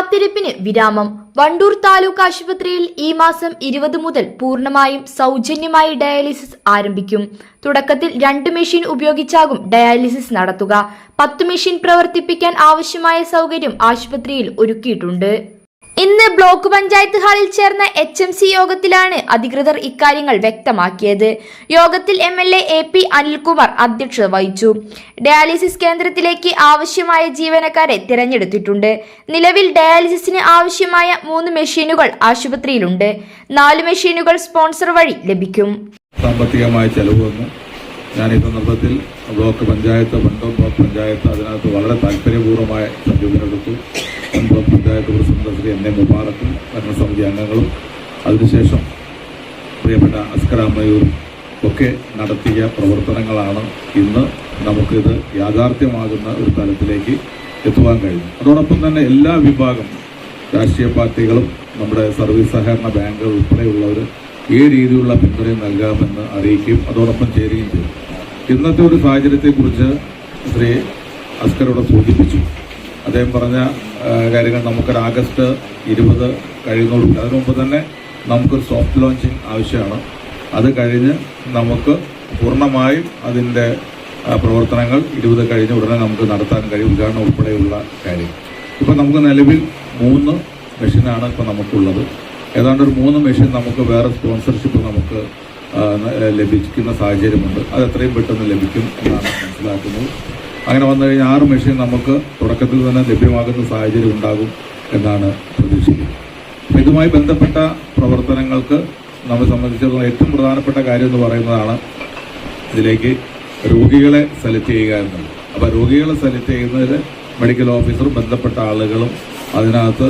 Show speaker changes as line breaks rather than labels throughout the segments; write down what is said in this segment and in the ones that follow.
കാത്തിരിപ്പിന് വിരാമം. വണ്ടൂർ താലൂക്ക് ആശുപത്രിയിൽ ഈ മാസം ഇരുപത് മുതൽ പൂർണമായും സൗജന്യമായി ഡയാലിസിസ് ആരംഭിക്കും. തുടക്കത്തിൽ രണ്ട് മെഷീൻ ഉപയോഗിച്ചാകും ഡയാലിസിസ് നടത്തുക. പത്ത് മെഷീൻ പ്രവർത്തിപ്പിക്കാൻ ആവശ്യമായ സൗകര്യം ആശുപത്രിയിൽ ഒരുക്കിയിട്ടുണ്ട്. ഇന്ന് ബ്ലോക്ക് പഞ്ചായത്ത് ഹാളിൽ ചേർന്ന എച്ച് എം സി യോഗത്തിലാണ് അധികൃതർ ഇക്കാര്യങ്ങൾ വ്യക്തമാക്കിയത്. യോഗത്തിൽ M L A P Anilkumar അധ്യക്ഷത വഹിച്ചു. ഡയാലിസിസ് കേന്ദ്രത്തിലേക്ക് ആവശ്യമായ ജീവനക്കാരെ തിരഞ്ഞെടുത്തിട്ടുണ്ട്. നിലവിൽ ഡയാലിസിസിന് ആവശ്യമായ മൂന്ന് മെഷീനുകൾ ആശുപത്രിയിലുണ്ട്. നാല് മെഷീനുകൾ സ്പോൺസർ വഴി ലഭിക്കും.
സാമ്പത്തികമായ ചെലവൊന്നും ഞാൻ ഈ സന്ദർഭത്തിൽ ബ്ലോക്ക് പഞ്ചായത്ത് പഞ്ചായത്ത് അതിനകത്ത് വളരെ താല്പര്യപൂർവമായ സമീപനമെടുത്തു മുൻ block panchayat president Shri N A മുബാറക്കും ഭരണസമിതി അംഗങ്ങളും അതിനുശേഷം പ്രിയപ്പെട്ട അസ്കരാമയൂരും ഒക്കെ നടത്തിയ പ്രവർത്തനങ്ങളാണ് ഇന്ന് നമുക്കിത് യാഥാർത്ഥ്യമാകുന്ന ഒരു തലത്തിലേക്ക് എത്തുവാൻ കഴിഞ്ഞു അതോടൊപ്പം തന്നെ എല്ലാ വിഭാഗം രാഷ്ട്രീയ പാർട്ടികളും നമ്മുടെ സർവീസ് സഹകരണ ബാങ്കുകൾ ഉൾപ്പെടെയുള്ളവർ ഈ രീതിയിലുള്ള പിന്തുണയും നൽകാമെന്ന് അറിയിക്കുകയും അതോടൊപ്പം ചേരുകയും ചെയ്തു. ഇന്നത്തെ ഒരു സാഹചര്യത്തെക്കുറിച്ച് ശ്രീ അസ്കരോട് സൂചിപ്പിച്ചു. അദ്ദേഹം പറഞ്ഞ കാര്യങ്ങൾ നമുക്കൊരു ആഗസ്റ്റ് ഇരുപത് കഴിയുന്നുള്ളൂ അതിനു മുമ്പ് തന്നെ നമുക്കൊരു സോഫ്റ്റ് ലോഞ്ചിങ് ആവശ്യമാണ്. അത് കഴിഞ്ഞ് നമുക്ക് പൂർണമായും അതിന്റെ പ്രവർത്തനങ്ങൾ ഇരുപത് കഴിഞ്ഞ് ഉടനെ നമുക്ക് നടത്താൻ കഴിയും ഉദ്ഘാടനം ഉൾപ്പെടെയുള്ള കാര്യം. ഇപ്പം നമുക്ക് നിലവിൽ മൂന്ന് മെഷീനാണ് ഇപ്പം നമുക്കുള്ളത്. ഏതാണ്ട് ഒരു മൂന്ന് മെഷീൻ നമുക്ക് വേറെ സ്പോൺസർഷിപ്പ് നമുക്ക് ലഭിക്കുന്ന സാഹചര്യമുണ്ട്. അത് എത്രയും പെട്ടെന്ന് ലഭിക്കും എന്നാണ് മനസ്സിലാക്കുന്നത്. അങ്ങനെ വന്നു കഴിഞ്ഞാൽ ആറ് മെഷീൻ നമുക്ക് തുടക്കത്തിൽ തന്നെ ലഭ്യമാകുന്ന സാഹചര്യം ഉണ്ടാകും എന്നാണ് പ്രതീക്ഷിക്കുന്നത്. ഇതുമായി ബന്ധപ്പെട്ട പ്രവർത്തനങ്ങൾക്ക് നമ്മെ സംബന്ധിച്ചിടത്തോളം ഏറ്റവും പ്രധാനപ്പെട്ട കാര്യം എന്ന് പറയുന്നതാണ് ഇതിലേക്ക് രോഗികളെ സെലക്ട് ചെയ്യുക എന്നുള്ളത് അപ്പോൾ രോഗികളെ സെലക്ട് ചെയ്യുന്നതിൽ മെഡിക്കൽ ഓഫീസറും ബന്ധപ്പെട്ട ആളുകളും അതിനകത്ത്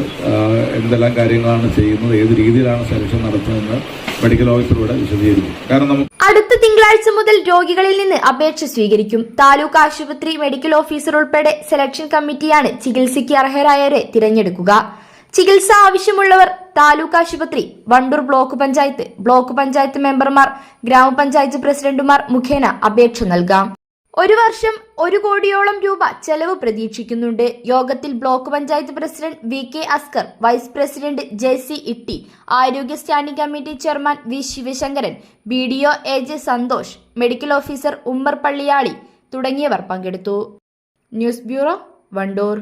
എന്തെല്ലാം കാര്യങ്ങളാണ് ചെയ്യുന്നത് ഏത് രീതിയിലാണ് സെലക്ഷൻ നടത്തുന്നതെന്ന് മെഡിക്കൽ ഓഫീസറോട് വിശദീകരിക്കും. കാരണം
അടുത്ത തിങ്കളാഴ്ച മുതൽ രോഗികളിൽ നിന്ന് അപേക്ഷ സ്വീകരിക്കും. താലൂക്ക് ആശുപത്രി മെഡിക്കൽ ഓഫീസർ ഉൾപ്പെടെ സെലക്ഷൻ കമ്മിറ്റിയാണ് ചികിത്സയ്ക്ക് അർഹരായവരെ തിരഞ്ഞെടുക്കുക. ചികിത്സ ആവശ്യമുള്ളവർ താലൂക്ക് ആശുപത്രി വണ്ടൂർ ബ്ലോക്ക് പഞ്ചായത്ത് ബ്ലോക്ക് പഞ്ചായത്ത് മെമ്പർമാർ ഗ്രാമപഞ്ചായത്ത് പ്രസിഡന്റുമാർ മുഖേന അപേക്ഷ നൽകാം. ഒരു വർഷം ഒരു കോടിയോളം രൂപ ചെലവ് പ്രതീക്ഷിക്കുന്നുണ്ട്. യോഗത്തിൽ block panchayat president V K Askar vice president J C Itty ആരോഗ്യ standing committee chairman V Sivasankaran B D O A J Santhosh medical officer Ummer Palliyali തുടങ്ങിയവർ പങ്കെടുത്തു. News bureau Wandoor.